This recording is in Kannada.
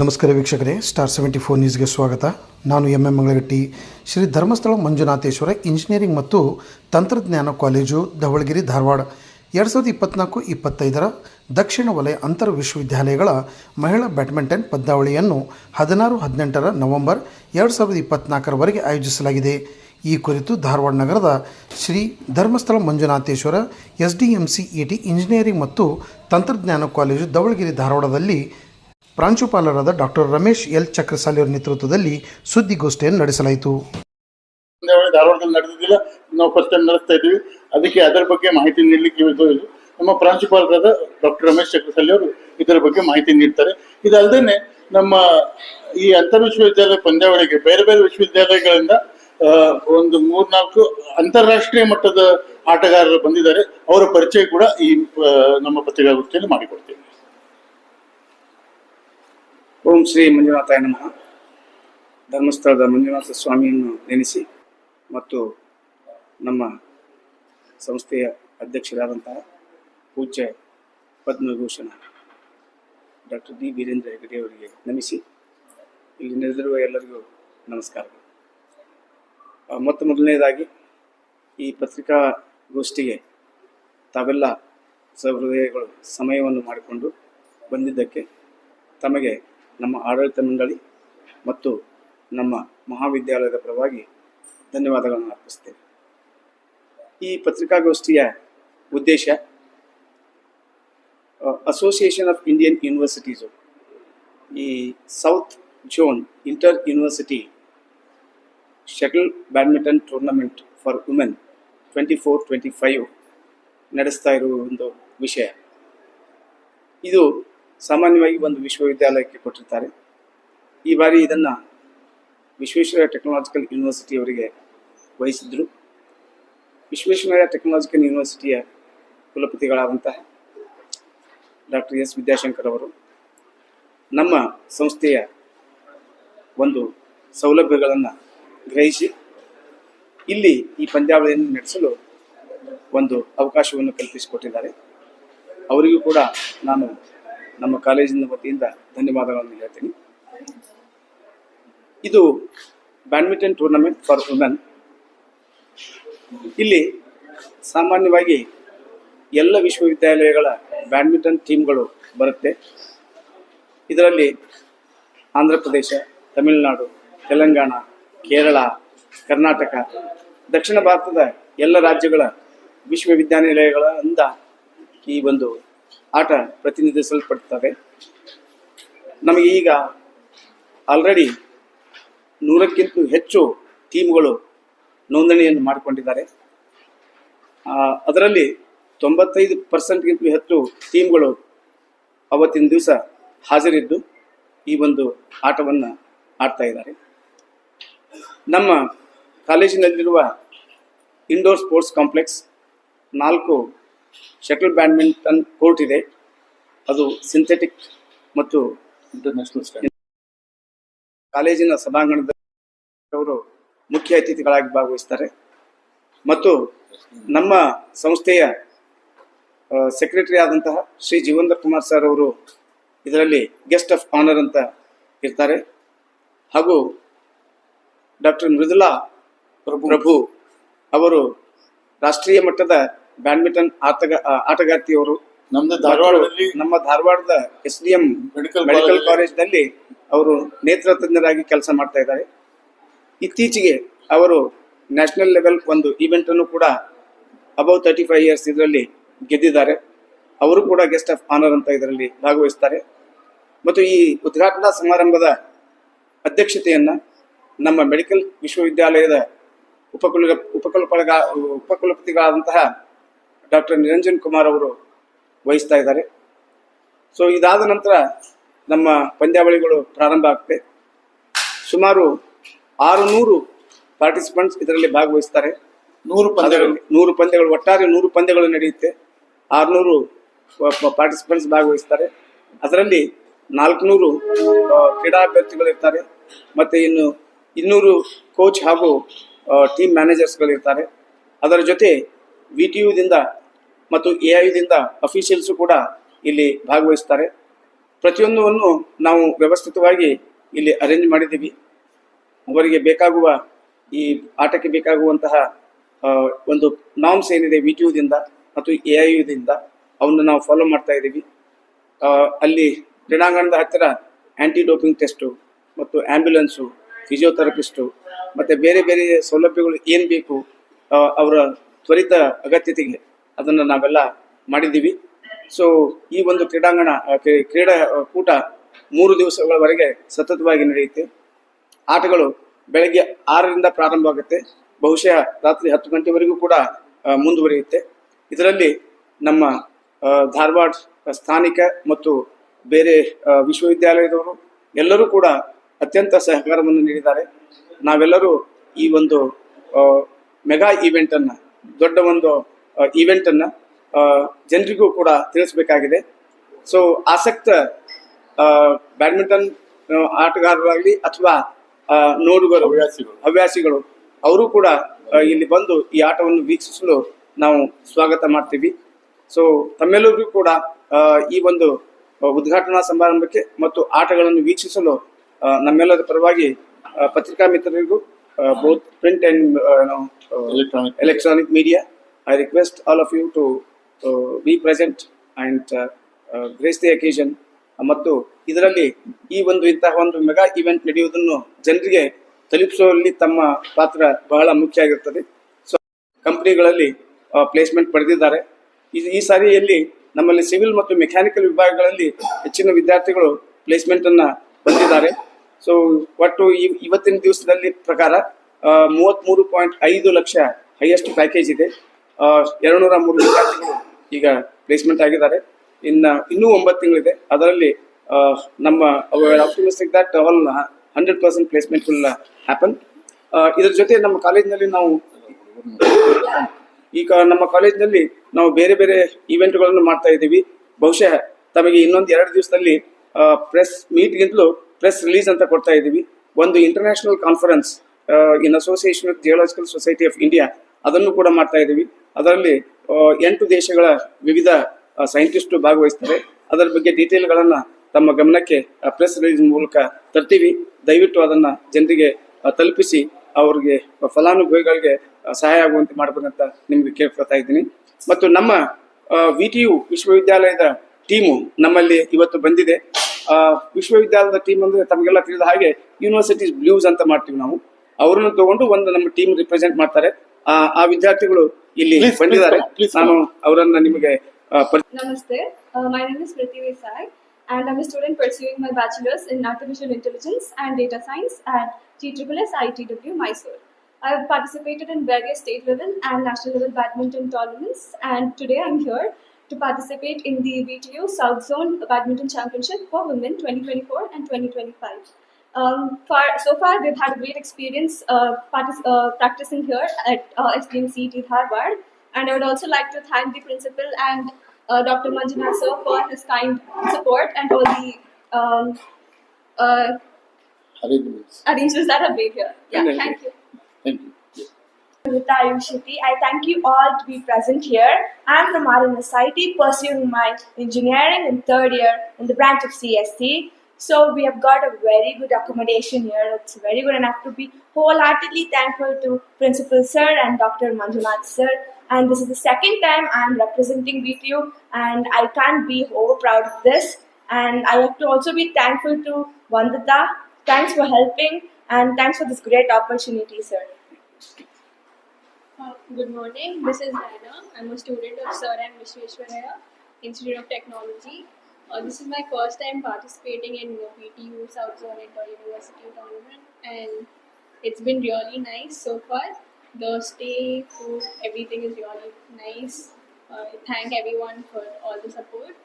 ನಮಸ್ಕಾರ ವೀಕ್ಷಕರೇ ಸ್ಟಾರ್ ಸೆವೆಂಟಿ ಫೋರ್ ನ್ಯೂಸ್ಗೆ ಸ್ವಾಗತ. ನಾನು M M Mangalagatti. Shri Dharmasthala Manjunatheshwara engineering ಮತ್ತು ತಂತ್ರಜ್ಞಾನ ಕಾಲೇಜು, ಧವಳಗಿರಿ, ಧಾರವಾಡ. ಎರಡು ಸಾವಿರದ ಇಪ್ಪತ್ನಾಲ್ಕು ಇಪ್ಪತ್ತೈದರ ದಕ್ಷಿಣ ವಲಯ ಅಂತರ ವಿಶ್ವವಿದ್ಯಾಲಯಗಳ ಮಹಿಳಾ ಬ್ಯಾಡ್ಮಿಂಟನ್ ಪದ್ಯಾವಳಿಯನ್ನು ಹದಿನಾರು, ಹದಿನೆಂಟರ ನವೆಂಬರ್ ಎರಡು ಸಾವಿರದ ಇಪ್ಪತ್ನಾಲ್ಕರವರೆಗೆ ಆಯೋಜಿಸಲಾಗಿದೆ. ಈ ಕುರಿತು ಧಾರವಾಡ ನಗರದ Shri Dharmasthala Manjunatheshwara S D M C E T engineering ಮತ್ತು ತಂತ್ರಜ್ಞಾನ ಕಾಲೇಜು, ಧವಳಗಿರಿ, ಧಾರವಾಡದಲ್ಲಿ ಪ್ರಾಂಶುಪಾಲರಾದ ಡಾಕ್ಟರ್ ರಮೇಶ್ ಎಲ್ ಚಕ್ರಸಾಲಿ ಅವರ ನೇತೃತ್ವದಲ್ಲಿ ಸುದ್ದಿಗೋಷ್ಠಿಯನ್ನು ನಡೆಸಲಾಯಿತು. ಧಾರವಾಡದಲ್ಲಿ ನಡೆದಿದ್ದಿಲ್ಲ. ನಾವು ಫಸ್ಟ್ ಟೈಮ್ ನಡೆಸ್ತಾ ಇದ್ದೀವಿ. ಅದಕ್ಕೆ ಅದರ ಬಗ್ಗೆ ಮಾಹಿತಿ ನೀಡಲಿಕ್ಕೆ. ನಮ್ಮ ಪ್ರಾಂಶುಪಾಲರಾದ ಡಾಕ್ಟರ್ ರಮೇಶ್ ಚಕ್ರಸಾಲಿ ಅವರು ಇದರ ಬಗ್ಗೆ ಮಾಹಿತಿ ನೀಡ್ತಾರೆ. ಇದಲ್ಲದೆ ನಮ್ಮ ಈ ಅಂತರ್ ವಿಶ್ವವಿದ್ಯಾಲಯ ಪಂದ್ಯಾವಳಿಗೆ, ಬೇರೆ ಬೇರೆ ವಿಶ್ವವಿದ್ಯಾಲಯಗಳಿಂದ ಒಂದು ಮೂರ್ನಾಲ್ಕು ಅಂತಾರಾಷ್ಟ್ರೀಯ ಮಟ್ಟದ ಆಟಗಾರರು ಬಂದಿದ್ದಾರೆ. ಅವರ ಪರಿಚಯ ಕೂಡ ಈ ನಮ್ಮ ಪತ್ರಿಕಾಗೋಷ್ಠಿಯಲ್ಲಿ ಮಾಡಿಕೊಡ್ತೇವೆ. ಓಂ ಶ್ರೀ ಮಂಜುನಾಥಾಯ ನಮಃ. ಧರ್ಮಸ್ಥಳದ ಮಂಜುನಾಥ ಸ್ವಾಮಿಯನ್ನು ನೆನೆಸಿ ಮತ್ತು ನಮ್ಮ ಸಂಸ್ಥೆಯ ಅಧ್ಯಕ್ಷರಾದಂತಹ ಪೂಜ್ಯ ಪದ್ಮಭೂಷಣ ಡಾಕ್ಟರ್ ಡಿ ವೀರೇಂದ್ರ ಹೆಗಡೆ ಅವರಿಗೆ ನಮಿಸಿ ಇಲ್ಲಿ ನೆರೆದಿರುವ ಎಲ್ಲರಿಗೂ ನಮಸ್ಕಾರಗಳು ಆ, ಮೊತ್ತ ಮೊದಲನೇದಾಗಿ ಈ ಪತ್ರಿಕಾಗೋಷ್ಠಿಗೆ ತಾವೆಲ್ಲ ಸಹೃದಯಗಳು ಸಮಯವನ್ನು ಮಾಡಿಕೊಂಡು ಬಂದಿದ್ದಕ್ಕೆ ತಮಗೆ ನಮ್ಮ ಆಡಳಿತ ಮಂಡಳಿ ಮತ್ತು ನಮ್ಮ ಮಹಾವಿದ್ಯಾಲಯದ ಪರವಾಗಿ ಧನ್ಯವಾದಗಳನ್ನು ಅರ್ಪಿಸ್ತೇವೆ ಈ ಪತ್ರಿಕಾಗೋಷ್ಠಿಯ ಉದ್ದೇಶ ಅಸೋಸಿಯೇಷನ್ ಆಫ್ ಇಂಡಿಯನ್ ಯೂನಿವರ್ಸಿಟೀಸು ಈ south zone inter university shuttle badminton tournament for women twenty four twenty five ನಡೆಸ್ತಾ ಇರುವ ಒಂದು ವಿಷಯ. ಇದು ಸಾಮಾನ್ಯವಾಗಿ ಒಂದು ವಿಶ್ವವಿದ್ಯಾಲಯಕ್ಕೆ ಕೊಟ್ಟಿರ್ತಾರೆ. ಈ ಬಾರಿ ಇದನ್ನು ವಿಶ್ವೇಶ್ವರಯ್ಯ ಟೆಕ್ನಾಲಜಿಕಲ್ ಯೂನಿವರ್ಸಿಟಿ ಅವರಿಗೆ ವಹಿಸಿದ್ರು. ವಿಶ್ವೇಶ್ವರಯ್ಯ ಟೆಕ್ನಾಲಜಿಕಲ್ ಯೂನಿವರ್ಸಿಟಿಯ ಕುಲಪತಿಗಳಾದಂತಹ ಡಾಕ್ಟರ್ ಎಸ್ ವಿದ್ಯಾಶಂಕರ್ ಅವರು ನಮ್ಮ ಸಂಸ್ಥೆಯ ಒಂದು ಸೌಲಭ್ಯಗಳನ್ನು ಗ್ರಹಿಸಿ, ಇಲ್ಲಿ ಈ ಪಂದ್ಯಾವಳಿಯನ್ನು ನಡೆಸಲು ಒಂದು ಅವಕಾಶವನ್ನು ಕಲ್ಪಿಸಿಕೊಟ್ಟಿದ್ದಾರೆ. ಅವರಿಗೂ ಕೂಡ ನಾನು ನಮ್ಮ ಕಾಲೇಜಿನ ವತಿಯಿಂದ ಧನ್ಯವಾದಗಳನ್ನು ಹೇಳ್ತೀನಿ. ಇದು ಬ್ಯಾಡ್ಮಿಂಟನ್ ಟೂರ್ನಮೆಂಟ್ ಫಾರ್ ವುಮೆನ್. ಇಲ್ಲಿ ಸಾಮಾನ್ಯವಾಗಿ ಎಲ್ಲ ವಿಶ್ವವಿದ್ಯಾಲಯಗಳ ಬ್ಯಾಡ್ಮಿಂಟನ್ ಟೀಮ್ಗಳು ಬರುತ್ತೆ. ಇದರಲ್ಲಿ ಆಂಧ್ರ ಪ್ರದೇಶ, ತಮಿಳುನಾಡು, ತೆಲಂಗಾಣ, ಕೇರಳ, ಕರ್ನಾಟಕ, ದಕ್ಷಿಣ ಭಾರತದ ಎಲ್ಲ ರಾಜ್ಯಗಳ ವಿಶ್ವವಿದ್ಯಾನಿಲಯಗಳಿಂದ ಈ ಒಂದು ಆಟ ಪ್ರತಿನಿಧಿಸಲ್ಪಡ್ತವೆ. ನಮಗೆ ಈಗ ಆಲ್ರೆಡಿ ನೂರಕ್ಕಿಂತ ಹೆಚ್ಚು ಟೀಮ್ಗಳು ನೋಂದಣಿಯನ್ನು ಮಾಡಿಕೊಂಡಿದ್ದಾರೆ. ಅದರಲ್ಲಿ ತೊಂಬತ್ತೈದು ಪರ್ಸೆಂಟ್ಗಿಂತ ಹೆಚ್ಚು ಟೀಮ್ಗಳು ಅವತ್ತಿನ ದಿವಸ ಹಾಜರಿದ್ದು ಈ ಒಂದು ಆಟವನ್ನು ಆಡ್ತಾ ಇದ್ದಾರೆ. ನಮ್ಮ ಕಾಲೇಜಿನಲ್ಲಿರುವ ಇಂಡೋರ್ ಸ್ಪೋರ್ಟ್ಸ್ ಕಾಂಪ್ಲೆಕ್ಸ್ ನಾಲ್ಕು ಶಟಲ್ ಬ್ಯಾಡ್ಮಿಂಟನ್ ಕೋರ್ಟ್ ಇದೆ. ಅದು ಸಿಂಥೆಟಿಕ್ ಮತ್ತು ಇಂಟರ್ನ್ಯಾಷನಲ್ ಕಾಲೇಜಿನ ಸಭಾಂಗಣದಲ್ಲಿ ಅವರು ಮುಖ್ಯ ಅತಿಥಿಗಳಾಗಿ ಭಾಗವಹಿಸ್ತಾರೆ. ಮತ್ತು ನಮ್ಮ ಸಂಸ್ಥೆಯ ಸೆಕ್ರೆಟರಿ ಆದಂತಹ ಶ್ರೀ ಜೀವೇಂದ್ರ ಕುಮಾರ್ ಸರ್ ಅವರು ಇದರಲ್ಲಿ ಗೆಸ್ಟ್ ಆಫ್ ಆನರ್ ಅಂತ ಇರ್ತಾರೆ. ಹಾಗೂ ಡಾಕ್ಟರ್ ಮೃದುಲಾ ಪ್ರಭು ಅವರು ರಾಷ್ಟ್ರೀಯ ಮಟ್ಟದ ಬ್ಯಾಡ್ಮಿಂಟನ್ ಆಟಗ ಆಟಗಾರ್ತಿಯವರು ನಮ್ದು ಧಾರವಾಡದಲ್ಲಿ ನಮ್ಮ ಧಾರವಾಡದ S D M medical medical college ಕಾಲೇಜ್ನಲ್ಲಿ ಅವರು ನೇತ್ರ ತಜ್ಞರಾಗಿ ಕೆಲಸ ಮಾಡ್ತಾ ಇದ್ದಾರೆ. ಇತ್ತೀಚೆಗೆ ಅವರು ನ್ಯಾಷನಲ್ ಲೆವೆಲ್ ಒಂದು ಈವೆಂಟ್ ಅನ್ನು ಕೂಡ ಅಬೌವ್ ತರ್ಟಿ ಫೈವ್ ಇಯರ್ಸ್ ಇದರಲ್ಲಿ ಗೆದ್ದಿದ್ದಾರೆ. ಅವರು ಕೂಡ ಗೆಸ್ಟ್ ಆಫ್ ಆನರ್ ಅಂತ ಇದರಲ್ಲಿ ಭಾಗವಹಿಸ್ತಾರೆ. ಮತ್ತು ಈ ಉದ್ಘಾಟನಾ ಸಮಾರಂಭದ ಅಧ್ಯಕ್ಷತೆಯನ್ನ ನಮ್ಮ ಮೆಡಿಕಲ್ ವಿಶ್ವವಿದ್ಯಾಲಯದ ಉಪಕುಲ ಉಪಕುಲಪಳಗ ಉಪಕುಲಪತಿಗಳಾದಂತಹ ಡಾಕ್ಟರ್ ನಿರಂಜನ್ ಕುಮಾರ್ ಅವರು ವಹಿಸ್ತಾ ಇದ್ದಾರೆ. ಸೊ ಇದಾದ ನಂತರ ನಮ್ಮ ಪಂದ್ಯಾವಳಿಗಳು ಪ್ರಾರಂಭ ಆಗ್ತದೆ ಸುಮಾರು ಆರುನೂರು ಪಾರ್ಟಿಸಿಪೆಂಟ್ಸ್ ಇದರಲ್ಲಿ ಭಾಗವಹಿಸ್ತಾರೆ. ನೂರು ಪಂದ್ಯಗಳು. ನೂರು ಪಂದ್ಯಗಳು ಒಟ್ಟಾರೆ ನೂರು ಪಂದ್ಯಗಳು ನಡೆಯುತ್ತೆ. ಆರುನೂರು ಪಾರ್ಟಿಸಿಪೆಂಟ್ಸ್ ಭಾಗವಹಿಸ್ತಾರೆ. ಅದರಲ್ಲಿ ನಾಲ್ಕುನೂರು ಕ್ರೀಡಾ ಇರ್ತಾರೆ. ಮತ್ತು ಇನ್ನು ಇನ್ನೂರು ಕೋಚ್ ಹಾಗೂ ಟೀಮ್ ಮ್ಯಾನೇಜರ್ಸ್ಗಳಿರ್ತಾರೆ ಅದರ ಜೊತೆ ವಿ ಟಿ ಯುದಿಂದ ಮತ್ತು ಎ ಐದಿಂದ ಅಫಿಷಿಯಲ್ಸು ಕೂಡ ಇಲ್ಲಿ ಭಾಗವಹಿಸ್ತಾರೆ. ಪ್ರತಿಯೊಂದನ್ನು ನಾವು ವ್ಯವಸ್ಥಿತವಾಗಿ ಇಲ್ಲಿ ಅರೇಂಜ್ ಮಾಡಿದ್ದೀವಿ. ಅವರಿಗೆ ಬೇಕಾಗುವ ಈ ಆಟಕ್ಕೆ ಬೇಕಾಗುವಂತಹ ಒಂದು ನಾಮ್ಸ್ ಏನಿದೆ ವಿ ಟಿ ಯುದಿಂದ ಮತ್ತು ಎ ಐ ಯುದಿಂದ ಅವನ್ನು ನಾವು ಫಾಲೋ ಮಾಡ್ತಾ ಇದ್ದೀವಿ. ಅಲ್ಲಿ ಕ್ರೀಡಾಂಗಣದ ಹತ್ತಿರ ಆ್ಯಂಟಿ ಡೋಪಿಂಗ್ ಟೆಸ್ಟು ಮತ್ತು ಆ್ಯಂಬ್ಯುಲೆನ್ಸು ಫಿಸಿಯೋಥೆರಪಿಸ್ಟು ಮತ್ತು ಬೇರೆ ಬೇರೆ ಸೌಲಭ್ಯಗಳು ಏನು ಬೇಕು ಅವರ ತ್ವರಿತ ಅಗತ್ಯತೆಗೆ ಅದನ್ನು ನಾವೆಲ್ಲ ಮಾಡಿದ್ದೀವಿ. ಸೊ ಈ ಒಂದು ಕ್ರೀಡಾಂಗಣ ಕ್ರೀ- ಕ್ರೀಡಾ ಕೂಟ ಮೂರು ದಿವಸಗಳವರೆಗೆ ಸತತವಾಗಿ ನಡೆಯುತ್ತೆ. ಆಟಗಳು ಬೆಳಗ್ಗೆ ಆರರಿಂದ ಪ್ರಾರಂಭವಾಗುತ್ತೆ. ಬಹುಶಃ ರಾತ್ರಿ ಹತ್ತು ಗಂಟೆವರೆಗೂ ಕೂಡ ಮುಂದುವರಿಯುತ್ತೆ. ಇದರಲ್ಲಿ ನಮ್ಮ ಧಾರವಾಡ ಸ್ಥಾನಿಕ ಮತ್ತು ಬೇರೆ ವಿಶ್ವವಿದ್ಯಾಲಯದವರು ಎಲ್ಲರೂ ಕೂಡ ಅತ್ಯಂತ ಸಹಕಾರವನ್ನು ನೀಡಿದ್ದಾರೆ. ನಾವೆಲ್ಲರೂ ಈ ಒಂದು ಮೆಗಾ ಈವೆಂಟ್ ಅನ್ನ ದೊಡ್ಡ ಒಂದು ಈವೆಂಟ್ ಅನ್ನ ಜನರಿಗೂ ಕೂಡ ತಿಳಿಸಬೇಕಾಗಿದೆ ಸೊ ಆಸಕ್ತ ಬ್ಯಾಡ್ಮಿಂಟನ್ ಆಟಗಾರರಾಗಲಿ ಅಥವಾ ನೋಡುಗರು ಹವ್ಯಾಸಿಗಳು. ಹವ್ಯಾಸಿಗಳು ಅವರು ಕೂಡ ಇಲ್ಲಿ ಬಂದು ಈ ಆಟವನ್ನು ವೀಕ್ಷಿಸಲು ನಾವು ಸ್ವಾಗತ ಮಾಡ್ತೀವಿ ಸೊ ತಮ್ಮೆಲ್ಲರಿಗೂ ಕೂಡ ಈ ಒಂದು ಉದ್ಘಾಟನಾ ಸಮಾರಂಭಕ್ಕೆ ಮತ್ತು ಆಟಗಳನ್ನು ವೀಕ್ಷಿಸಲು ನಮ್ಮೆಲ್ಲರ ಪರವಾಗಿ ಪತ್ರಿಕಾ ಮಿತ್ರರಿಗೂ both print and electronic media. I request all of you to uh, be present and uh, uh, grace the occasion. ಮತ್ತು ಇದರಲ್ಲಿ ಈ ಒಂದು ಇಂತಹ ಒಂದು ಮೆಗಾ ಇವೆಂಟ್ ನಡೆಯುವುದನ್ನು ಜನರಿಗೆ ತಲುಪಿಸುವಲ್ಲಿ ತಮ್ಮ ಪಾತ್ರ ಬಹಳ ಮುಖ್ಯ ಆಗಿರ್ತದೆ ಸೊ ಕಂಪ್ನಿಗಳಲ್ಲಿ ಪ್ಲೇಸ್ಮೆಂಟ್ ಪಡೆದಿದ್ದಾರೆ. ಈ- ಸಾರಿಯಲ್ಲಿ ನಮ್ಮಲ್ಲಿ ಸಿವಿಲ್ ಮತ್ತು ಮೆಕ್ಯಾನಿಕಲ್ ವಿಭಾಗಗಳಲ್ಲಿ ಹೆಚ್ಚಿನ ವಿದ್ಯಾರ್ಥಿಗಳು ಪ್ಲೇಸ್ಮೆಂಟ್ ಅನ್ನ ಹೊಂದಿದ್ದಾರೆ. ಸೊ ಒಟ್ಟು ಇವತ್ತಿನ ದಿವಸದಲ್ಲಿ ಪ್ರಕಾರ ಮೂವತ್ಮೂರು ಪಾಯಿಂಟ್ ಐದು ಲಕ್ಷ ಹೈಯೆಸ್ಟ್ ಪ್ಯಾಕೇಜ್ ಇದೆ. ಎರಡ್ನೂರ ಮೂರು ವಿದ್ಯಾರ್ಥಿಗಳು ಈಗ ಪ್ಲೇಸ್ಮೆಂಟ್ ಆಗಿದ್ದಾರೆ. ಇನ್ನ ಇನ್ನೂ ಒಂಬತ್ತು ತಿಂಗಳಿದೆ. ಅದರಲ್ಲಿ ನಮ್ಮ optimistic that all hundred percent placement will happen ಇದ್ರ ಜೊತೆ ನಮ್ಮ ಕಾಲೇಜಿನಲ್ಲಿ ನಾವು, ಈಗ ನಮ್ಮ ಕಾಲೇಜಿನಲ್ಲಿ ನಾವು ಬೇರೆ ಬೇರೆ ಇವೆಂಟ್ಗಳನ್ನು ಮಾಡ್ತಾ ಇದ್ದೀವಿ. ಬಹುಶಃ ತಮಗೆ ಇನ್ನೊಂದು ಎರಡು ದಿವಸದಲ್ಲಿ ಪ್ರೆಸ್ ಮೀಟ್ಗಿಂತಲೂ ಪ್ರೆಸ್ ರಿಲೀಸ್ ಅಂತ ಕೊಡ್ತಾ ಇದ್ದೀವಿ. ಒಂದು international conference in association with geological society of India ಅದನ್ನು ಕೂಡ ಮಾಡ್ತಾ ಇದ್ದೀವಿ. ಅದರಲ್ಲಿ ಎಂಟು ದೇಶಗಳ ವಿವಿಧ ಸೈಂಟಿಸ್ಟ್ ಭಾಗವಹಿಸ್ತಾರೆ. ಅದರ ಬಗ್ಗೆ ಡೀಟೇಲ್ಗಳನ್ನು ತಮ್ಮ ಗಮನಕ್ಕೆ ಪ್ರೆಸ್ ರಿಲೀಸ್ ಮೂಲಕ ತರ್ತೀವಿ. ದಯವಿಟ್ಟು ಅದನ್ನ ಜನರಿಗೆ ತಲುಪಿಸಿ, ಅವ್ರಿಗೆ ಫಲಾನುಭವಿಗಳಿಗೆ ಸಹಾಯ ಆಗುವಂತೆ ಮಾಡಬೇಕಂತ ನಿಮಗೆ ಕೇಳ್ಕೊಳ್ತಾ ಇದ್ದೀನಿ. ಮತ್ತು ನಮ್ಮ ವಿ ಟಿ ಯು ವಿಶ್ವವಿದ್ಯಾಲಯದ ಟೀಮು ನಮ್ಮಲ್ಲಿ ಇವತ್ತು ಬಂದಿದೆ. ವಿಶ್ವವಿದ್ಯಾಲಯದ ಟೀಮ್ ಅಂದ್ರೆ ತಮಗೆಲ್ಲ ತಿಳಿದ ಹಾಗೆ ಯೂನಿವರ್ಸಿಟೀಸ್ ಬ್ಲೂಸ್ ಅಂತ ಮಾಡ್ತೀವಿ ನಾವು. ಅವರನ್ನು ತಗೊಂಡು ಒಂದು ನಮ್ಮ ಟೀಮ್ ರಿಪ್ರೆಸೆಂಟ್ ಮಾಡ್ತಾರೆ. ಆ ವಿದ್ಯಾರ್ಥಿಗಳು ಇಲ್ಲಿ Please, please ಬಂದಿದ್ದಾರೆ come, please come. ನಾನು ಅವರನ್ನ ನಿಮಗೆ ಆ, ಪರಿ- Namaste. Uh, my name is Priti Desai, and I'm a student pursuing my bachelor's in artificial intelligence and data science at GSS ITW Mysore. I've participated in various state level and national level badminton tournaments, and today I'm here to participate in the VTU South Zone Badminton Championship for Women 2024 and 2025. Um, far, so far, we've had a great experience uh, partic- uh, practicing here at uh, SDMCT Dharwad. And I would also like to thank the principal and uh, Dr. Manjunath sir for his kind support and all the um, uh, Arrangements. arrangements that are made here. Yeah, Thank thank you. Thank you. Rita Ayushiti. I thank you all to be present here. I'm from RNSIT pursuing my engineering in third year in the branch of CSC. So we have got a very good accommodation here. It's very good and I have to be wholeheartedly thankful to Principal Sir and Dr. Manjunath Sir. And this is the second time I'm representing VTU and I can't be over proud of this. And I have to also be thankful to Vandita. Thanks for helping and thanks for this great opportunity, sir. Uh, Good morning, this is Naina. I'm a student of Sir and Vishweshwaraya Institute of Technology. Uh, this is my first time participating in the PTU South Zone University tournament, and it's been really nice so far. The stay, food, everything is really nice. Uh, thank everyone for all the support.